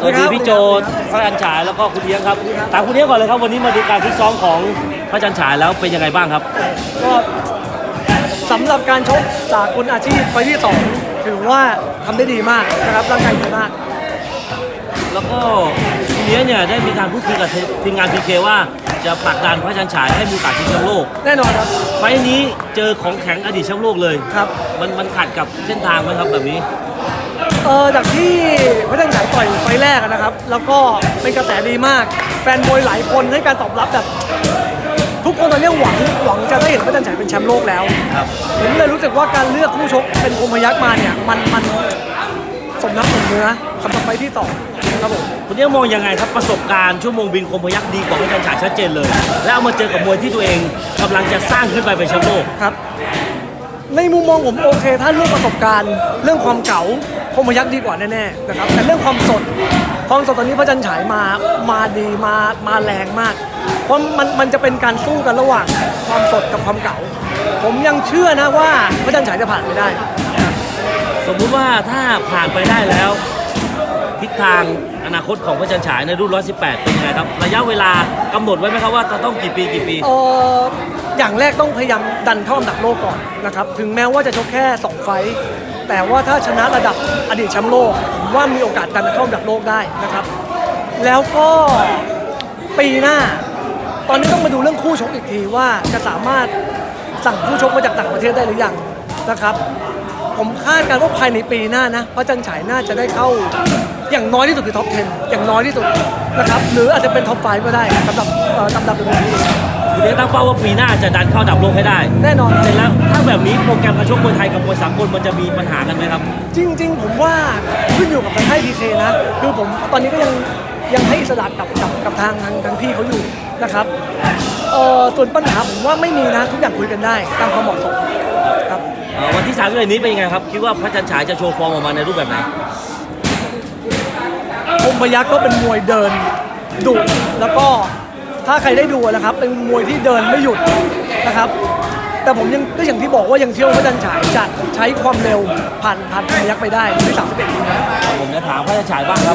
สวัสดีพี่โจพระจันฉายแล้วก็คุณเลี้ยงครับถามคุณเลี้ยงก่อนเลยครับวันนี้มาดูการฟิตซ้อมของพระจันฉายแล้วเป็นยังไงบ้างครับ ก็สำหรับการชกจากคนอาชีพไปที่สองถือว่าทำได้ดีมากนะครับร่างกายดีมาก แล้วก็คุณเลี้ยงเนี่ยได้มีการพูดคุยกับทีมงานพีเคว่าจะผลักดันพระจันฉายให้มีโอกาสชิงแชมป์โลก แน่นอนครับ ไฟล์นี้เจอของแข็งอดีตแชมป์โลกเลยครับ มันมันขัดกับเส้นทางไหมครับแบบนี้ เออจากที่พระจันทร์ฉายต่อยไฟล์แรกอะนะครับ แล้วก็เป็นกระแสดีมาก แฟนมวยหลายคนให้การตอบรับแบบ ทุกคนตอนนี้หวังหวังจะได้เห็นพระจันทร์ฉายเป็นแชมป์โลกแล้วครับผมเลยรู้สึกว่าการเลือกคู่ชกเป็นคมพยักษ์มาเนี่ยมันมันสมน้ำสมเนื้อสำหรับไฟล์ที่สองครับผม คุณเลี้ยงมองยังไงครับประสบการณ์ชั่วโมงบินคมพยักษ์ดีกว่าพระจันฉายชัดเจนเลย แล้วเอามาเจอกับมวยที่ตัวเองกำลังจะสร้างขึ้นไปเป็นแชมป์โลกครับ ในมุมมองผมโอเค ถ้าเรื่องประสบการณ์ เรื่องความเก่าคมพยักดีกว่าแน่ๆนะครับแต่เรื่องความสดความสดตอนนี้พระจันทร์ฉายมามาดีมามาแรงมาก เพราะมันมันจะเป็นการสู้กันระหว่างความสดกับความเก่า ผมยังเชื่อนะว่าพระจันทร์ฉายจะผ่านไปได้ สมมุติว่าถ้าผ่านไปได้แล้ว ทิศทางอนาคตของพระจันฉายในรุ่น 118 เป็นยังไงครับ ระยะเวลากำหนดไว้ไหมครับว่าจะต้องกี่ปีกี่ปี เอออย่างแรกต้องพยายามดันเข้าอันดับโลกก่อนนะครับ ถึงแม้ว่าจะชกแค่ 2 ไฟต์แต่ว่าถ้าชนะระดับอดีตแชมป์โลกผมว่ามีโอกาสดันเข้าอันดับโลกได้นะครับ แล้วก็ปีหน้า ตอนนี้ต้องมาดูเรื่องคู่ชกอีกทีว่าจะสามารถสั่งคู่ชกมาจากต่างประเทศได้หรือยังนะครับ ผมคาดการณ์ว่าภายในปีหน้านะพระจันฉายน่าจะได้เข้า อย่างน้อยที่สุดคือท็อป 10 อย่างน้อยที่สุดนะครับหรืออาจจะเป็นท็อป5ก็ได้สำหรับเอ่อลำดับเป็นนี้คุณเลี้ยงตั้งเป้าว่าปีหน้าจะดันเข้าอันดับโลกให้ได้ แน่นอน เสร็จแล้วถ้าแบบนี้โปรแกรมการชกมวยไทยกับมวยสากลมันจะมีปัญหากันไหมครับ จริง ๆ ผมว่าขึ้นอยู่กับทางให้พีเคนะคือผมตอนนี้ก็ยังยังให้อิสระกับกับกับทางทางทางพี่เขาอยู่นะครับเอ่อส่วนปัญหาผมว่าไม่มีนะทุกอย่างคุยกันได้ตามความเหมาะสมครับ เอ่อวันที่3ามนี้เป็นยังไงครับ คิดว่าพระจันฉายจะโชว์ฟอร์มออกมาในรูปแบบไหนค มพยักษ์ก็เป็นมวยเดินดุแล้วก็ถ้าใครได้ดูนะครับ เป็นมวยที่เดินไม่หยุดนะครับ แต่ผมยังก็อย่างที่บอกว่ายังเชื่อว่าพระจันทร์ฉายจะใช้ความเร็วผ่านผ่านคมพยักษ์ไปได้ในที่31นี้นะผมจะถามพระจันฉายบ้างครับ